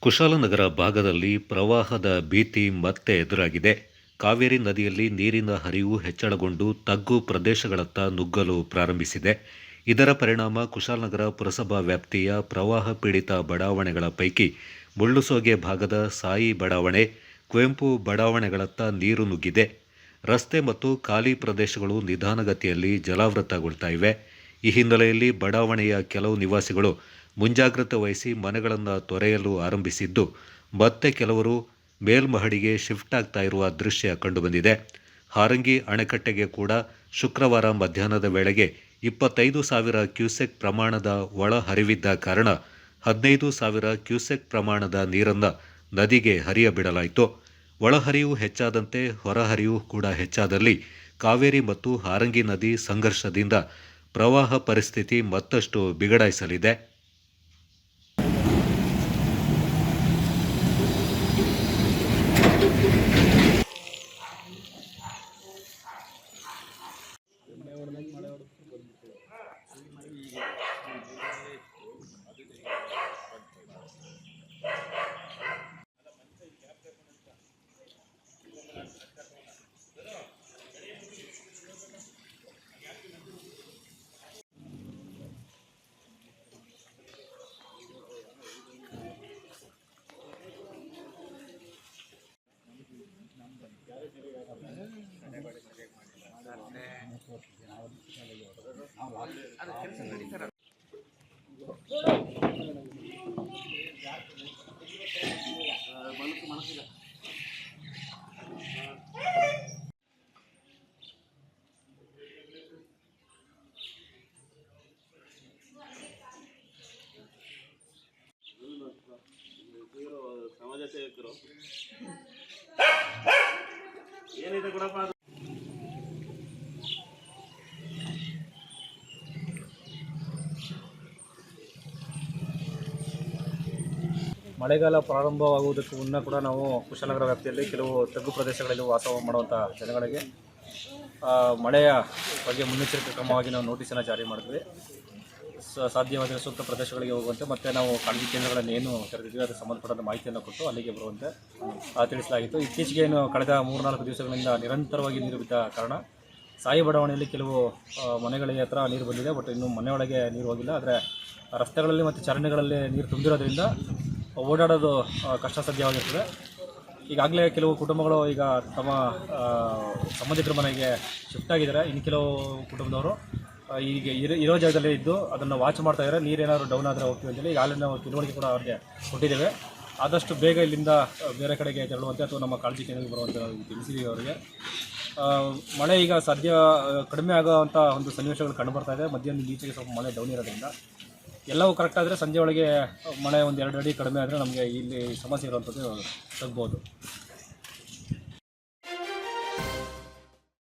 ಕುಶಾಲನಗರ ಭಾಗದಲ್ಲಿ ಪ್ರವಾಹದ ಭೀತಿ ಮತ್ತೆ ಎದುರಾಗಿದೆ. ಕಾವೇರಿ ನದಿಯಲ್ಲಿ ನೀರಿನ ಹರಿವು ಹೆಚ್ಚಳಗೊಂಡು ತಗ್ಗು ಪ್ರದೇಶಗಳತ್ತ ನುಗ್ಗಲು ಪ್ರಾರಂಭಿಸಿದೆ. ಇದರ ಪರಿಣಾಮ ಕುಶಾಲನಗರ ಪುರಸಭಾ ವ್ಯಾಪ್ತಿಯ ಪ್ರವಾಹ ಪೀಡಿತ ಬಡಾವಣೆಗಳ ಪೈಕಿ ಮುಳ್ಳುಸೋಗೆ ಭಾಗದ ಸಾಯಿ ಬಡಾವಣೆ, ಕುವೆಂಪು ಬಡಾವಣೆಗಳತ್ತ ನೀರು ನುಗ್ಗಿದೆ. ರಸ್ತೆ ಮತ್ತು ಖಾಲಿ ಪ್ರದೇಶಗಳು ನಿಧಾನಗತಿಯಲ್ಲಿ ಜಲಾವೃತಗೊಳ್ತಾ ಇವೆ. ಈ ಹಿನ್ನೆಲೆಯಲ್ಲಿ ಬಡಾವಣೆಯ ಕೆಲವು ನಿವಾಸಿಗಳು ಮುಂಜಾಗ್ರತೆ ವಹಿಸಿ ಮನೆಗಳನ್ನು ತೊರೆಯಲು ಆರಂಭಿಸಿದ್ದು, ಮತ್ತೆ ಕೆಲವರು ಮೇಲ್ಮಹಡಿಗೆ ಶಿಫ್ಟ್ ಆಗ್ತಾ ಇರುವ ದೃಶ್ಯ ಕಂಡುಬಂದಿದೆ. ಹಾರಂಗಿ ಅಣೆಕಟ್ಟೆಗೆ ಕೂಡ ಶುಕ್ರವಾರ ಮಧ್ಯಾಹ್ನದ ವೇಳೆಗೆ ಇಪ್ಪತ್ತೈದು ಸಾವಿರ ಕ್ಯೂಸೆಕ್ ಪ್ರಮಾಣದ ಒಳ ಹರಿವಿದ್ದ ಕಾರಣ ಹದಿನೈದು ಸಾವಿರ ಕ್ಯೂಸೆಕ್ ಪ್ರಮಾಣದ ನೀರನ್ನು ನದಿಗೆ ಹರಿಯಬಿಡಲಾಯಿತು. ಒಳಹರಿವು ಹೆಚ್ಚಾದಂತೆ ಹೊರಹರಿವು ಕೂಡ ಹೆಚ್ಚಾದಲ್ಲಿ ಕಾವೇರಿ ಮತ್ತು ಹಾರಂಗಿ ನದಿ ಸಂಘರ್ಷದಿಂದ ಪ್ರವಾಹ ಪರಿಸ್ಥಿತಿ ಮತ್ತಷ್ಟು ಬಿಗಡಾಯಿಸಲಿದೆ. ಇವರು ಸಮಾಜ ಸೇವಕರು ಏನಿದೆ ಕೊಡಪ್ಪ ಮಳೆಗಾಲ ಪ್ರಾರಂಭವಾಗುವುದಕ್ಕೂ ಮುನ್ನ ಕೂಡ ನಾವು ಕುಶಾಲನಗರ ವ್ಯಾಪ್ತಿಯಲ್ಲಿ ಕೆಲವು ತಗ್ಗು ಪ್ರದೇಶಗಳಲ್ಲಿ ವಾಸ ಮಾಡುವಂಥ ಜನಗಳಿಗೆ ಮಳೆಯ ಬಗ್ಗೆ ಮುನ್ನೆಚ್ಚರಿಕೆ ಕ್ರಮವಾಗಿ ನಾವು ನೋಟಿಸನ್ನು ಜಾರಿ ಮಾಡಿದ್ವಿ. ಸಾಧ್ಯವಾದರೆ ಸೂಕ್ತ ಪ್ರದೇಶಗಳಿಗೆ ಹೋಗುವಂತೆ ಮತ್ತು ನಾವು ಕಾಳಜಿ ಕೇಂದ್ರಗಳನ್ನು ಏನು ಕರೆದಿದ್ವಿ ಅದಕ್ಕೆ ಸಂಬಂಧಪಟ್ಟಂಥ ಮಾಹಿತಿಯನ್ನು ಕೊಟ್ಟು ಅಲ್ಲಿಗೆ ಬರುವಂತೆ ತಿಳಿಸಲಾಗಿತ್ತು. ಇತ್ತೀಚೆಗೆ ಏನು ಕಳೆದ ಮೂರ್ನಾಲ್ಕು ದಿವಸಗಳಿಂದ ನಿರಂತರವಾಗಿ ನೀರು ಬಿದ್ದ ಕಾರಣ ಸಾಯಿ ಬಡಾವಣೆಯಲ್ಲಿ ಕೆಲವು ಮನೆಗಳಿಗೆ ಹತ್ರ ನೀರು ಬಂದಿದೆ. ಬಟ್ ಇನ್ನೂ ಮನೆಯೊಳಗೆ ನೀರು ಹೋಗಿಲ್ಲ. ಆದರೆ ರಸ್ತೆಗಳಲ್ಲಿ ಮತ್ತು ಚರಂಡಿಗಳಲ್ಲಿ ನೀರು ತುಂಬಿರೋದ್ರಿಂದ ಓಡಾಡೋದು ಕಷ್ಟ ಸಾಧ್ಯವಾಗಿರ್ತದೆ ಈಗಾಗಲೇ ಕೆಲವು ಕುಟುಂಬಗಳು ಈಗ ತಮ್ಮ ಸಂಬಂಧಿಕರ ಮನೆಗೆ ಶಿಫ್ಟ್ ಆಗಿದ್ದಾರೆ. ಇನ್ನು ಕೆಲವು ಕುಟುಂಬದವರು ಈಗ ಇರೋ ಇರೋ ಜಾಗದಲ್ಲೇ ಇದ್ದು ಅದನ್ನು ವಾಚ್ ಮಾಡ್ತಾ ಇದ್ದಾರೆ. ನೀರೇನಾದ್ರು ಡೌನ್ ಆದರೆ ಹೋಗ್ತೀವಿ ಅಂತೇಳಿ ಈಗಾಗಲೇ ನಾವು ತಿಳುವಳಿಕೆ ಕೂಡ ಅವ್ರಿಗೆ ಕೊಟ್ಟಿದ್ದೇವೆ. ಆದಷ್ಟು ಬೇಗ ಇಲ್ಲಿಂದ ಬೇರೆ ಕಡೆಗೆ ತೆರಳುವಂತೆ ಅಥವಾ ನಮ್ಮ ಕಾಳಜಿ ಕೇಂದ್ರಕ್ಕೆ ಬರುವಂತೆ ತಿಳಿಸಿದ್ದೀವಿ ಅವರಿಗೆ. ಮಳೆ ಈಗ ಸದ್ಯ ಕಡಿಮೆ ಆಗೋವಂಥ ಒಂದು ಸನ್ನಿವೇಶಗಳು ಕಂಡು ಬರ್ತಾ ಇದೆ. ಮಧ್ಯಾಹ್ನ ಈಚೆಗೆ ಸ್ವಲ್ಪ ಮಳೆ ಡೌನ್ ಇರೋದ್ರಿಂದ ಎಲ್ಲವೂ ಕರೆಕ್ಟ್ ಆದರೆ ಸಂಜೆ ಒಳಗೆ ಮಳೆ ಒಂದು ಎರಡು ಅಡಿ ಕಡಿಮೆ ಆದರೆ ನಮಗೆ ಇಲ್ಲಿ ಸಮಸ್ಯೆ ಇರುವಂಥದ್ದು ತಗ್ಬೋದು.